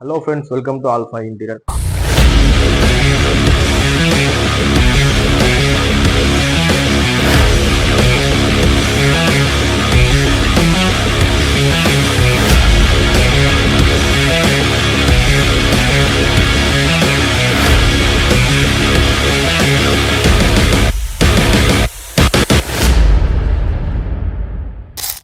Hello friends welcome to alpha interior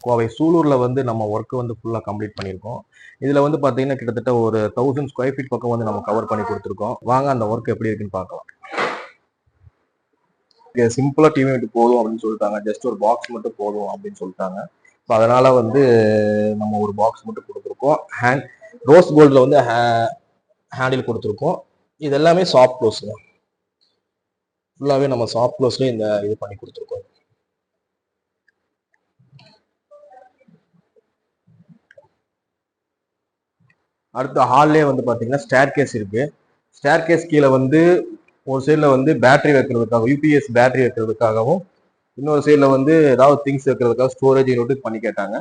Kovai சூலூரில் வந்து நம்ம work வந்து ஃபுல்லாக கம்ப்ளீட் பண்ணியிருக்கோம். இதில் வந்து பார்த்தீங்கன்னா கிட்டத்தட்ட ஒரு தௌசண்ட் ஸ்கொயர் ஃபீட் பக்கம் வந்து நம்ம கவர் பண்ணி கொடுத்துருக்கோம். வாங்க அந்த ஒர்க் எப்படி இருக்குன்னு பார்க்கலாம். சிம்பிளாக டிவி விட்டு போதும் அப்படின்னு சொல்லிட்டாங்க. ஜஸ்ட் ஒரு பாக்ஸ் மட்டும் போதும் அப்படின்னு சொல்லிட்டாங்க. ஸோ அதனால் வந்து நம்ம ஒரு பாக்ஸ் மட்டும் கொடுத்துருக்கோம். ஹேண்ட் ரோஸ் கோல்டில் வந்து ஹேண்டில் கொடுத்துருக்கோம். இது எல்லாமே சாஃப்ட் தான். ஃபுல்லாகவே நம்ம சாஃப்ட் க்ளோஸ்லேயே இந்த இது பண்ணி கொடுத்துருக்கோம். அடுத்து ஹால்லே வந்து பார்த்தீங்கன்னா ஸ்டேர் கேஸ் இருக்கு. ஸ்டேர் கேஸ் கீழே வந்து ஒரு சைடில் வந்து பேட்டரி வைக்கிறதுக்காக யூபிஎஸ் பேட்டரி வைக்கிறதுக்காகவும் இன்னொரு சைடில் வந்து ஏதாவது திங்ஸ் வைக்கிறதுக்காக ஸ்டோரேஜ் யூனிட் பண்ணி கேட்டாங்க.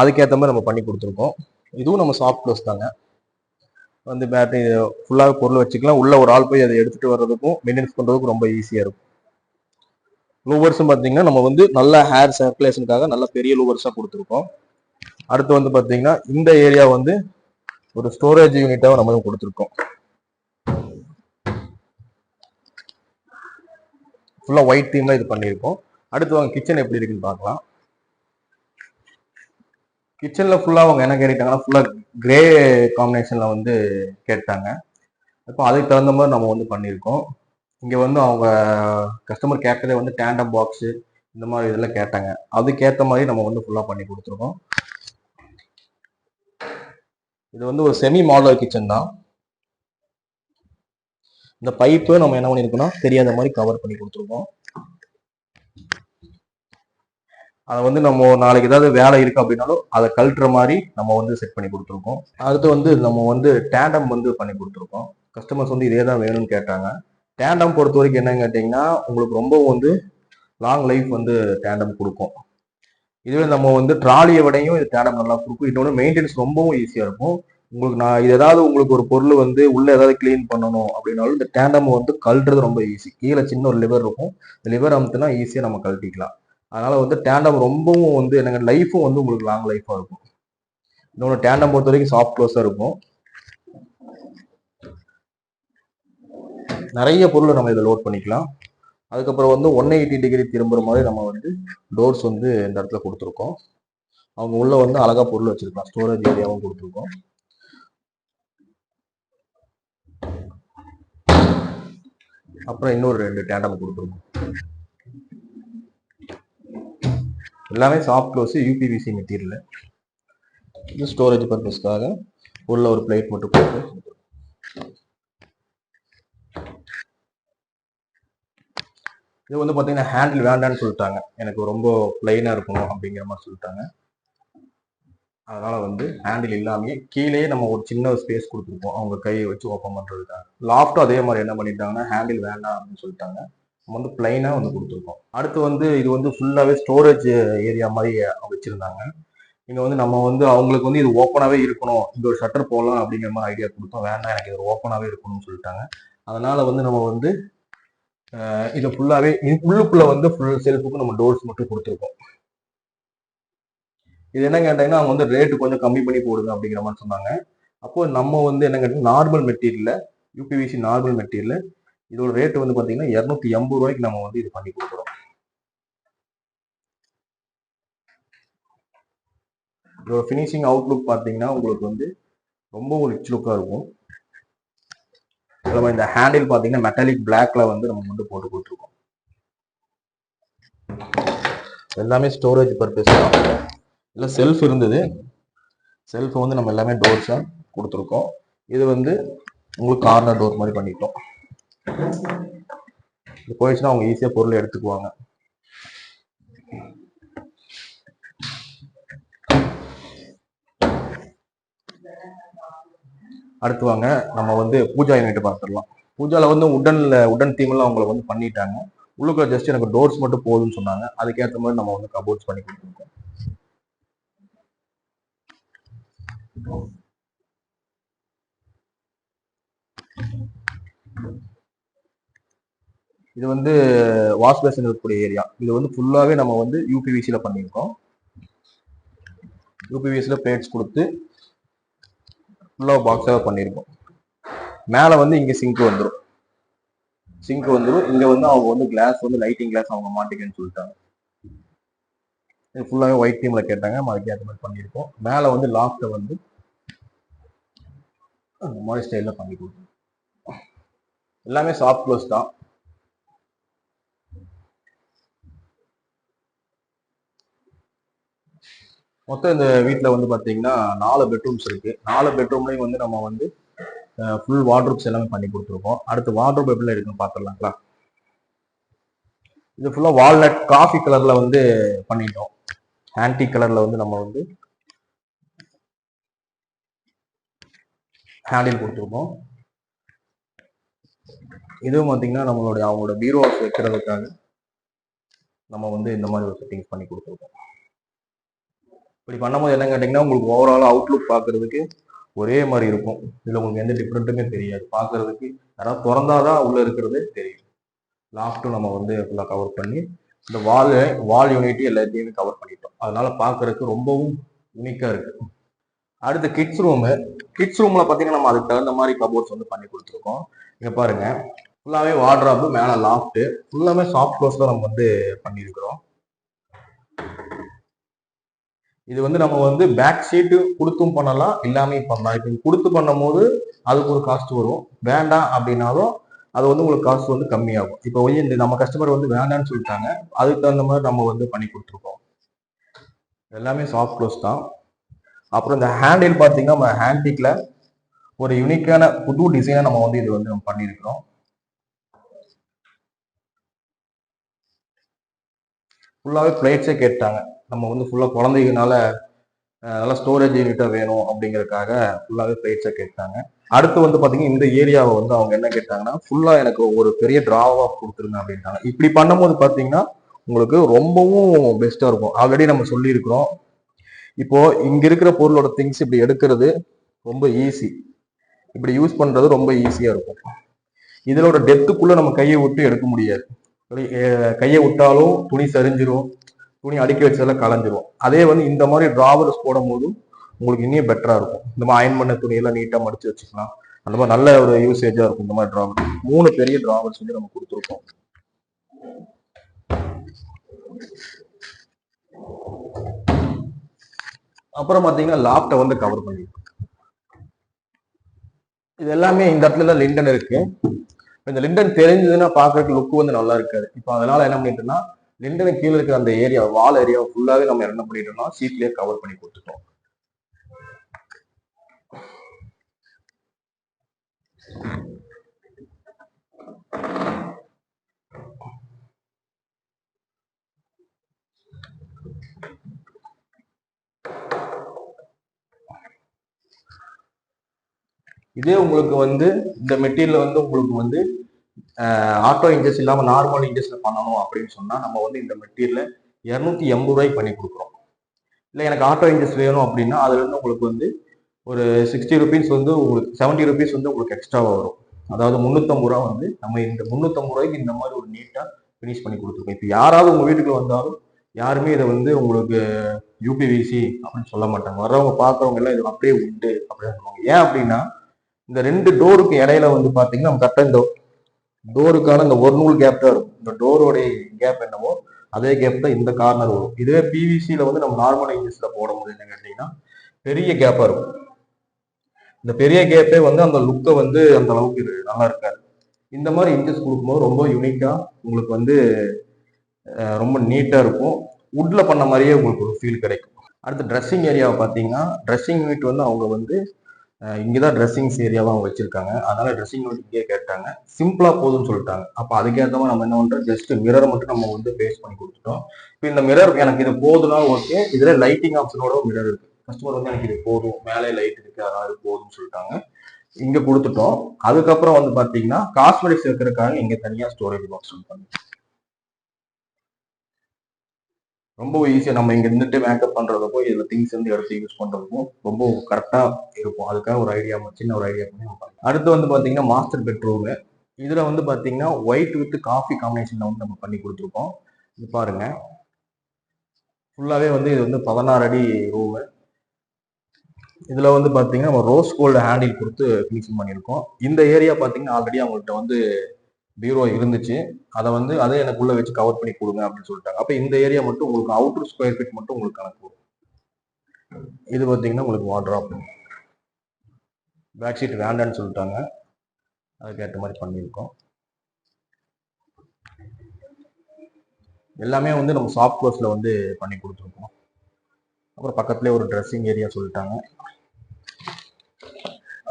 அதுக்கேற்ற மாதிரி நம்ம பண்ணி கொடுத்துருக்கோம். இதுவும் நம்ம சாஃப்ட் க்ளோஸ் தாங்க. வந்து பேட்டரி ஃபுல்லாக பொருள் வச்சுக்கலாம். உள்ள ஒரு ஆள் போய் அதை எடுத்துகிட்டு வர்றதுக்கும் மெயின்டெனன்ஸ் பண்ணுறதுக்கும் ரொம்ப ஈஸியாக இருக்கும். லூவர்ஸும் பார்த்தீங்கன்னா நம்ம வந்து நல்ல ஹேர் சர்க்குலேஷனுக்காக நல்ல பெரிய லூவர்ஸாக கொடுத்துருக்கோம். அடுத்து வந்து பார்த்தீங்கன்னா இந்த ஏரியா வந்து ஒரு ஸ்டோரேஜ் யூனிட்டாக நம்மளும் கொடுத்துருக்கோம். ஃபுல்லாக ஒயிட் தீம்ல இது பண்ணியிருக்கோம். அடுத்து வாங்க கிச்சன் எப்படி இருக்குன்னு பார்க்கலாம். கிச்சனில் ஃபுல்லாக அவங்க என்ன கேட்டாங்கன்னா ஃபுல்லாக கிரே காம்பினேஷனில் வந்து கேட்டாங்க. அப்போ அதுக்கு தகுந்த மாதிரி நம்ம வந்து பண்ணியிருக்கோம். இங்கே வந்து அவங்க கஸ்டமர் கேட்டதே வந்து டேண்டம் பாக்ஸு இந்த மாதிரி இதெல்லாம் கேட்டாங்க. அதுக்கேற்ற மாதிரி நம்ம வந்து ஃபுல்லாக பண்ணி கொடுத்துருக்கோம். இது வந்து ஒரு செமி மாடலர் கிச்சன் தான். இந்த பைப்பு நம்ம என்ன பண்ணியிருக்கோம்னா தெரியாத மாதிரி கவர் பண்ணி கொடுத்துருக்கோம். அதை வந்து நம்ம நாளைக்கு ஏதாவது வேலை இருக்கு அப்படின்னாலும் அதை கழட்டுற மாதிரி நம்ம வந்து செட் பண்ணி கொடுத்துருக்கோம். அடுத்து வந்து நம்ம வந்து டேண்டம் வந்து பண்ணி கொடுத்துருக்கோம். கஸ்டமர்ஸ் வந்து இதே தான் வேணும்னு கேட்டாங்க. டேண்டம் பொறுத்த வரைக்கும் என்னன்னு கேட்டிங்கன்னா உங்களுக்கு ரொம்ப வந்து லாங் லைஃப் வந்து டேண்டம் கொடுக்கும். இதுவே நம்ம வந்து ட்ராலியை விடையும் இது டேண்டம் நல்லா கொடுக்கும் இன்னொன்று மெயின்டெனன்ஸ் ரொம்பவும் ஈஸியாக இருக்கும். உங்களுக்கு நான் இது ஏதாவது உங்களுக்கு ஒரு பொருள் வந்து உள்ள ஏதாவது க்ளீன் பண்ணணும் அப்படின்னாலும் இந்த டேண்டம் வந்து கழட்டுறது ரொம்ப ஈஸி கீழே சின்ன ஒரு லிவர் இருக்கும். இந்த லிவர் அமுத்துனா ஈஸியாக நம்ம கழட்டிக்கலாம். அதனால வந்து டேண்டம் ரொம்பவும் வந்து எனக்கு லைஃபும் வந்து உங்களுக்கு லாங் லைஃபாக இருக்கும். இன்னொன்று டேண்டம் பொறுத்த வரைக்கும் சாஃப்ட் க்ளோஸாக இருக்கும். நிறைய பொருளை நம்ம இதை லோட் பண்ணிக்கலாம். அதுக்கப்புறம் வந்து ஒன் எயிட்டி டிகிரி திரும்புகிற மாதிரி நம்ம வந்து டோர்ஸ் வந்து இந்த இடத்துல கொடுத்துருக்கோம். அவங்க உள்ளே வந்து அழகா பொருள் வச்சுருக்கலாம். ஸ்டோரேஜ் ஏரியாவும் கொடுத்துருக்கோம். அப்புறம் இன்னொரு ரெண்டு டேண்டம் கொடுத்துருக்கோம். எல்லாமே சாஃப்ட் க்ளோஸ் யூபிவிசி மெட்டீரியல் இது ஸ்டோரேஜ் பர்பஸ்க்காக உள்ள ஒரு பிளேட் மட்டும் போட்டு இது வந்து பார்த்தீங்கன்னா ஹேண்டில் வேண்டான்னு சொல்லிட்டாங்க. எனக்கு ரொம்ப பிளைனாக இருக்கணும் அப்படிங்கிற மாதிரி சொல்லிட்டாங்க. அதனால் வந்து ஹேண்டில் இல்லாமையே கீழே நம்ம ஒரு சின்ன ஸ்பேஸ் கொடுத்துருப்போம் அவங்க கையை வச்சு ஓப்பன் பண்ணுறதுக்காக லாஃப்ட்டும் அதே மாதிரி என்ன பண்ணிட்டாங்கன்னா ஹேண்டில் வேண்டாம் அப்படின்னு சொல்லிட்டாங்க. நம்ம வந்து பிளைனாக வந்து கொடுத்துருக்கோம். அடுத்து வந்து இது வந்து ஃபுல்லாகவே ஸ்டோரேஜ் ஏரியா மாதிரி வச்சுருந்தாங்க. இங்கே வந்து நம்ம வந்து அவங்களுக்கு வந்து இது ஓப்பனாகவே இருக்கணும். இந்த ஒரு ஷட்டர் போடலாம் அப்படிங்கிற மாதிரி ஐடியா கொடுத்தோம். வேண்டாம் எனக்கு இது ஓப்பனாகவே இருக்கணும்னு சொல்லிட்டாங்க. அதனால் வந்து நம்ம வந்து இது ஃபுல்லாகவே உள்ளுக்குள்ள வந்து ஃபுல் செல்ஃபுக்கு நம்ம டோர்ஸ் மட்டும் கொடுத்துருக்கோம். இது என்ன கேட்டாங்கன்னா அவங்க வந்து ரேட்டு கொஞ்சம் கம்மி பண்ணி போடுங்க அப்படிங்கிற மாதிரி சொன்னாங்க. அப்போ நம்ம வந்து என்ன கேட்டீங்கன்னா நார்மல் மெட்டீரியல்ல யூபிவிசி நார்மல் மெட்டீரியல் இதோட ரேட்டு வந்து பார்த்தீங்கன்னா இரநூத்தி எண்பது ரூபாய்க்கு நம்ம வந்து இது பண்ணி கொடுக்குறோம். இதோட ஃபினிஷிங் அவுட்லுக் பார்த்தீங்கன்னா உங்களுக்கு வந்து ரொம்ப ஒரு ரிச் லுக்காக இருக்கும். நம்ம இந்த ஹேண்டில் பார்த்தீங்கன்னா மெட்டாலிக் பிளாக்ல வந்து நம்ம வந்து போட்டு கொடுத்துருக்கோம். எல்லாமே ஸ்டோரேஜ் பர்பஸ் தான். இல்லை செல்ஃப் இருந்தது. செல்ஃப் வந்து நம்ம எல்லாமே டோர்ஸாக கொடுத்துருக்கோம். இது வந்து உங்களுக்கு கார்னர் டோர் மாதிரி பண்ணிட்டோம். இது போயிடுச்சுன்னா அவங்க ஈஸியாக பொருளை எடுத்துக்குவாங்க. அடுத்து வாங்க நம்ம வந்து பூஜா யூனிட் பார்த்துடலாம். பூஜாவில் வந்து உடனில் உடன் தீம்லாம் அவங்கள வந்து பண்ணிட்டாங்க. உள்ளுக்குள்ள ஜஸ்ட் எனக்கு டோர்ஸ் மட்டும் போதும்னு சொன்னாங்க. அதுக்கேற்ற மாதிரி நம்ம வந்து கபோர்ட்ஸ் பண்ணி கொடுத்துருக்கோம். இது வந்து வாஷ் பேசன் இருக்கக்கூடிய ஏரியா இது வந்து ஃபுல்லாகவே நம்ம வந்து யூபிவிசியில் பண்ணியிருக்கோம். யூபிவிசியில் பிளேட்ஸ் கொடுத்து ஃபுல்லாக பாக்ஸாக பண்ணியிருக்கோம் மேலே வந்து இங்கே சிங்க் வந்துடும் சிங்க் வந்துடும் இங்கே வந்து அவங்க வந்து கிளாஸ் வந்து லைட்டிங் கிளாஸ் அவங்க மாட்டிக்கன்னு சொல்லிட்டாங்க. இது ஃபுல்லாகவே ஒயிட் டீமில் கேட்டாங்க. நம்ம அது மாதிரி பண்ணியிருக்கோம் மேலே வந்து லாஃப்ட்டை வந்து அந்த மாதிரி ஸ்டைலில் பண்ணி கொடுக்கணும் எல்லாமே சாஃப்ட் க்ளோஸ் தான். மொத்தம் இந்த வீட்டில் வந்து பார்த்தீங்கன்னா நாலு பெட்ரூம்ஸ் இருக்குது நாலு பெட்ரூம்லையும் வந்து நம்ம வந்து ஃபுல் வார்ட்ரூப்ஸ் எல்லாமே பண்ணி கொடுத்துருக்கோம். அடுத்து வார்ட்ரூப் எப்படி இருக்குன்னு பார்த்துடலாங்களா இது ஃபுல்லாக வால்நட் காஃபி கலரில் வந்து பண்ணிட்டோம். ஆன்டி கலரில் வந்து நம்ம வந்து ஹேண்டில் கொடுத்துருக்கோம். இதுவும் பார்த்தீங்கன்னா நம்மளுடைய அவங்களோட பீரோஸ் வைக்கிறதுக்காக நம்ம வந்து இந்த மாதிரி ஒரு செட்டிங்ஸ் பண்ணி கொடுத்துருக்கோம். இப்படி பண்ணும்போது என்ன கேட்டிங்கன்னா உங்களுக்கு ஓவரால் அவுட்லுக் பார்க்கறதுக்கு ஒரே மாதிரி இருக்கும். இதில் உங்களுக்கு எந்த டிஃப்ரெண்ட்டுமே தெரியாது. பார்க்கறதுக்கு யாராவது திறந்தாதான் உள்ளே இருக்கிறதே தெரியும். லாஃப்ட்டும் நம்ம வந்து ஃபுல்லாக கவர் பண்ணி இந்த வால் வால் யூனிட்டி எல்லாத்தையுமே கவர் பண்ணிட்டோம். அதனால பார்க்கறதுக்கு ரொம்பவும் யூனிக்காக இருக்கு. அடுத்து கிட்ஸ் ரூமு கிட்ஸ் ரூம்ல பார்த்தீங்கன்னா நம்ம அதுக்கு தகுந்த மாதிரி கபோர்ட்ஸ் வந்து பண்ணி கொடுத்துருக்கோம். இங்கே பாருங்க. ஃபுல்லாவே வாட்ராப்பு மேலே லாஃப்ட்டு ஃபுல்லாமே சாஃப்ட் க்ளோஸ் தான் நம்ம வந்து பண்ணியிருக்கிறோம். இது வந்து நம்ம வந்து பேக் சீட்டு கொடுத்தும் பண்ணலாம் இல்லாமையும் பண்ணலாம். இப்போ கொடுத்து பண்ணும்போது அதுக்கு ஒரு காஸ்ட் வரும். வேண்டாம் அப்படின்னாலும் அது வந்து உங்களுக்கு காஸ்ட் வந்து கம்மியாகும். இப்போ வந்து இந்த நம்ம கஸ்டமர் வந்து வேண்டாம்னு சொல்லிட்டாங்க அதுக்கு தகுந்த மாதிரி நம்ம வந்து பண்ணி கொடுத்துருக்கோம். எல்லாமே சாஃப்ட் க்ளோஸ் தான். அப்புறம் இந்த ஹேண்டில் பார்த்தீங்கன்னா நம்ம ஹேண்டிக்ல ஒரு யூனிக்கான புது டிசைனாக நம்ம வந்து இது வந்து நம்ம பண்ணியிருக்கிறோம். ஃபுல்லாகவே பிளேட்ஸே கேட்டாங்க நம்ம வந்து ஃபுல்லாக குழந்தைங்கனால நல்லா ஸ்டோரேஜ் யூனிட்டாக வேணும் அப்படிங்கிறதுக்காக ஃபுல்லாகவே பிளேட்ஸை கேட்டாங்க. அடுத்து வந்து பார்த்தீங்கன்னா இந்த ஏரியாவை வந்து அவங்க என்ன கேட்டாங்கன்னா ஃபுல்லாக எனக்கு ஒரு பெரிய ட்ராவாக கொடுத்துருங்க அப்படின்ட்டாங்க. இப்படி பண்ணும்போது பார்த்தீங்கன்னா உங்களுக்கு ரொம்பவும் பெஸ்ட்டாக இருக்கும். ஆல்ரெடி நம்ம சொல்லியிருக்கிறோம். இப்போது இங்கே இருக்கிற பொருளோட திங்ஸ் இப்படி எடுக்கிறது ரொம்ப ஈஸி இப்படி யூஸ் பண்ணுறது ரொம்ப ஈஸியாக இருக்கும். இதனோட டெப்த்துக்குள்ளே நம்ம கையை விட்டு எடுக்க முடியாது. கையை விட்டாலும் துணி சரிஞ்சிரும். துணி அடுக்கி வச்சதெல்லாம் களைஞ்சிரும் அதே வந்து இந்த மாதிரி டிராவல்ஸ் போடும் போது உங்களுக்கு இன்னும் பெட்டரா இருக்கும். இந்த மாதிரி அயன் பண்ண துணியெல்லாம் நீட்டா மடிச்சு வச்சுக்கலாம் அந்த மாதிரி நல்ல ஒரு யூசேஜா இருக்கும் இந்த மாதிரி டிராவல் மூணு பெரிய டிராவல்ஸ் வந்து நம்ம கொடுத்துருக்கோம். அப்புறம் பாத்தீங்கன்னா லாப்டை வந்து கவர் பண்ணிருக்கோம். இது எல்லாமே இந்த இடத்துல லிண்டன் இருக்கு. இந்த லிண்டன் தெரிஞ்சதுன்னா பாக்குறதுக்கு லுக் வந்து நல்லா இருக்காது. இப்போ அதனால என்ன பண்ணிட்டுன்னா லிண்டனுக்கு கீழே இருக்கிற அந்த ஏரியா வால் ஏரியா ஃபுல்லாவே நம்ம என்ன பண்ணிட்டோம்னா சீட்லயே கவர் பண்ணி கொடுத்துட்டோம். இதே உங்களுக்கு வந்து இந்த மெட்டீரியல் வந்து உங்களுக்கு வந்து ஆட்டோ இன்ஜஸ் இல்லாமல் நார்மல் இன்ஜஸ்ல பண்ணணும் அப்படின்னு சொன்னால் நம்ம வந்து இந்த மெட்டீரியலை இரநூத்தி எண்பது ரூபாய்க்கு பண்ணி கொடுக்குறோம். இல்லை எனக்கு ஆட்டோ இன்ஜஸ் வேணும் அப்படின்னா அதுலேருந்து உங்களுக்கு வந்து ஒரு சிக்ஸ்டி ருபீஸ் வந்து உங்களுக்கு செவன்ட்டி ருபீஸ் வந்து உங்களுக்கு எக்ஸ்ட்ராவாக வரும். அதாவது முந்நூற்றம்பது ரூபா வந்து நம்ம இந்த முந்நூற்றம்பது ரூபாய்க்கு இந்த மாதிரி ஒரு நீட்டாக ஃபினிஷ் பண்ணி கொடுத்துருக்கோம். இப்போ யாராவது உங்கள் வீட்டுக்கு வந்தாலும் யாருமே இதை வந்து உங்களுக்கு யூபிவிசி அப்படின்னு சொல்ல மாட்டாங்க. வர்றவங்க பார்க்கறவங்க எல்லாம் இது அப்படியே உண்டு அப்படின்னு சொல்லுவாங்க. ஏன் அப்படின்னா இந்த ரெண்டு டோருக்கு இடையில வந்து பார்த்தீங்கன்னா நம்ம கரெக்டாக இந்த டோருக்கான இந்த ஒரு நூல் கேப் தான் இருக்கும். இந்த டோரோடைய கேப் என்னவோ அதே கேப் தான் இந்த கார்னர் வரும். இதுவே பிவிசியில வந்து நம்ம நார்மல் இன்ஜஸ்ல போடும்போது என்ன கேட்டீங்கன்னா பெரிய கேப்பா இருக்கும். இந்த பெரிய கேப்பே வந்து அந்த லுக்கை வந்து அந்த அளவுக்கு நல்லா இருக்காது. இந்த மாதிரி இன்ஜஸ் கொடுக்கும்போது ரொம்ப யூனிக்கா உங்களுக்கு வந்து ரொம்ப நீட்டா இருக்கும். வுட்டில் பண்ண மாதிரியே உங்களுக்கு ஒரு ஃபீல் கிடைக்கும். அடுத்து ட்ரெஸ்ஸிங் ஏரியாவை பார்த்தீங்கன்னா ட்ரெஸ்ஸிங் யூனிட் வந்து அவங்க வந்து இங்கே தான் ட்ரெஸ்ஸிங்ஸ் ஏரியாவை அவங்க வச்சுருக்காங்க. அதனால் ட்ரெஸ்ஸிங் நோட் இங்கே கேட்டாங்க. சிம்பிளாக போதும்னு சொல்லிட்டாங்க. அப்போ அதுக்கேற்ற மாதிரி நம்ம என்ன பண்ணுறோம் ஜஸ்ட் மிரர் மட்டும் நம்ம வந்து பேஸ் பண்ணி கொடுத்துட்டோம். இப்போ இந்த மிரர் எனக்கு இது போதுனா ஓகே இதில் லைட்டிங் ஆப்ஷனோட மிரர் இருக்குது கஸ்டமர் வந்து எனக்கு இது போதும். மேலே லைட் இருக்குது அதனால் இது போதும்னு சொல்லிட்டாங்க. இங்கே கொடுத்துட்டோம். அதுக்கப்புறம் வந்து பார்த்தீங்கன்னா காஸ்மெட்டிக்ஸ் இருக்கிறதுக்காக இங்கே தனியாக ஸ்டோரேஜ் பாக்ஸ் பண்ணுங்க ரொம்ப ஈஸியாக நம்ம இங்கே இருந்துட்டு மேக்கப் பண்ணுறதுக்கும் இதில் திங்ஸ் வந்து எடுத்து யூஸ் பண்ணுறதுக்கும் ரொம்ப கரெக்டாக இருக்கும். அதுக்காக ஒரு ஐடியா சின்ன ஒரு ஐடியா பண்ணி நம்ம அடுத்து வந்து பார்த்தீங்கன்னா மாஸ்டர் பெட்ரூமு இதில் வந்து பார்த்தீங்கன்னா ஒயிட் வித் காஃபி காம்பினேஷனில் வந்து நம்ம பண்ணி கொடுத்துருக்கோம். இது பாருங்க. ஃபுல்லாகவே வந்து இது வந்து பதினாறு அடி ரூமு இதில் வந்து பார்த்தீங்கன்னா நம்ம ரோஸ் கோல்டு ஹேண்டில் கொடுத்து ஃபினிஷிங் பண்ணியிருக்கோம். இந்த ஏரியா பார்த்தீங்கன்னா ஆல்ரெடி அவங்கள்ட்ட வந்து பீரோ இருந்துச்சு. அதை வந்து அதை எனக்கு உள்ள வச்சு கவர் பண்ணி கொடுங்க அப்படின்னு சொல்லிட்டாங்க. அப்ப இந்த ஏரியா மட்டும் உங்களுக்கு அவுட்டர் ஸ்கொயர் ஃபீட் மட்டும் உங்களுக்கு கணக்கு வரும். இது பார்த்தீங்கன்னா உங்களுக்கு வாட்ராப் பேக் சீட் வேண்டான்னு சொல்லிட்டாங்க. அதுக்கேற்ற மாதிரி பண்ணியிருக்கோம். எல்லாமே வந்து நம்ம சாஃப்ட் க்ளோஸ்ல வந்து பண்ணி கொடுத்துருக்கோம். அப்புறம் பக்கத்துலேயே ஒரு ட்ரெஸ்ஸிங் ஏரியா சொல்லிட்டாங்க.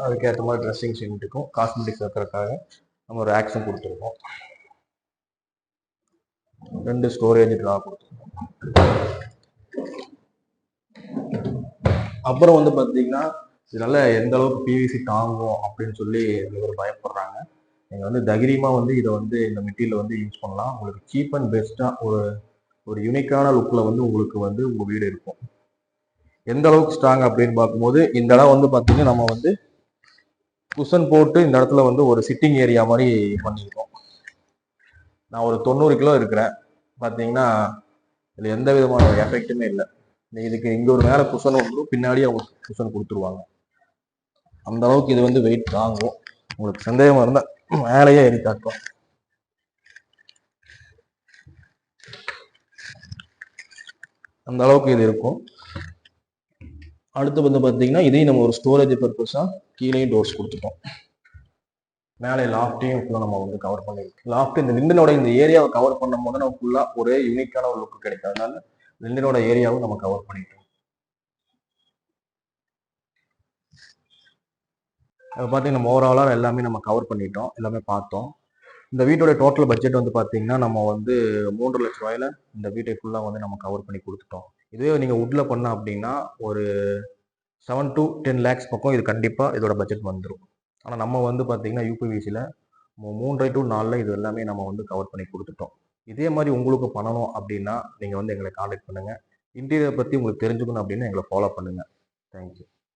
அதுக்கேற்ற மாதிரி ட்ரெஸ்ஸிங் யூனிட்டுக்கும் காஸ்மெட்டிக்ஸ் வைக்கிறதுக்காக. நம்ம ஒரு ஆக்ஷன் கொடுத்துருக்கோம். ரெண்டு ஸ்டோரேஜ் ட்ரா கொடுத்துருக்கோம். அப்புறம் வந்து பார்த்தீங்கன்னா இதனால எந்த அளவுக்கு பிவிசி தாங்கும் அப்படின்னு சொல்லி நிறைய பயப்படுறாங்க. நீங்கள் வந்து தைரியமாக வந்து இதை வந்து இந்த மெட்டீரியல் வந்து யூஸ் பண்ணலாம். உங்களுக்கு சீப் அண்ட் பெஸ்ட்டாக ஒரு ஒரு யூனிக்கான லுக்கில் வந்து உங்களுக்கு வந்து உங்கள் வீடு இருக்கும். எந்த அளவுக்கு ஸ்ட்ராங் அப்படின்னு பார்க்கும்போது இந்த இடம் வந்து பார்த்தீங்கன்னா நம்ம வந்து குஷன் போட்டு இந்த இடத்துல வந்து ஒரு சிட்டிங் ஏரியா மாதிரி பண்ணியிருக்கோம் நான் ஒரு தொண்ணூறு கிலோ இருக்கிறேன். பார்த்தீங்கன்னா இதில் எந்த விதமான எஃபெக்ட்டுமே இல்லை. இதுக்கு இங்கே ஒரு மேலே குஷன் வந்துடும் பின்னாடி அவங்க குஷன் கொடுத்துருவாங்க. அந்த அளவுக்கு இது வந்து வெயிட் தாங்கும். உங்களுக்கு சந்தேகமாக இருந்தால் மேலேயே ஏறி காட்டும். அந்த அளவுக்கு இது இருக்கும். அடுத்து வந்து பார்த்தீங்கன்னா இதையும் நம்ம ஒரு ஸ்டோரேஜ் பர்பஸாக கீழேயும் டோர்ஸ் கொடுத்துட்டோம். மேலே லாஃப்டையும் ஃபுல்லாக நம்ம வந்து கவர் பண்ணிருக்கோம். லாஃப்ட் இந்த லிண்டனோட இந்த ஏரியாவை கவர் பண்ணும் போது நம்ம ஃபுல்லாக ஒரே யூனிக்கான ஒரு லுக் கிடைக்கும் அதனால லிண்டனோட ஏரியாவும் நம்ம கவர் பண்ணிட்டோம். அது பார்த்தீங்கன்னா நம்ம ஓவராலாக எல்லாமே நம்ம கவர் பண்ணிட்டோம். எல்லாமே பார்த்தோம். இந்த வீட்டோட டோட்டல் பட்ஜெட் வந்து பார்த்தீங்கன்னா நம்ம வந்து மூன்று லட்ச ரூபாயில இந்த வீட்டை ஃபுல்லாக வந்து நம்ம கவர் பண்ணி கொடுத்துட்டோம். இதுவே நீங்கள் உட்டில் பண்ணோம் அப்படின்னா ஒரு செவன் டு டென் லேக்ஸ் பக்கம் இது கண்டிப்பாக இதோட பட்ஜெட் வந்துடும் ஆனால் நம்ம வந்து பார்த்தீங்கன்னா யூபிவிசியில் மூன்றரை டு நாலில் இது எல்லாமே நம்ம வந்து கவர் பண்ணி கொடுத்துட்டோம். இதே மாதிரி உங்களுக்கு பண்ணணும் அப்படின்னா நீங்கள் வந்து எங்களை காண்டாக்ட் பண்ணுங்கள் இன்டீரியர் பற்றி உங்களுக்கு தெரிஞ்சுக்கணும் அப்படின்னா எங்களை ஃபாலோ பண்ணுங்கள் தேங்க்யூ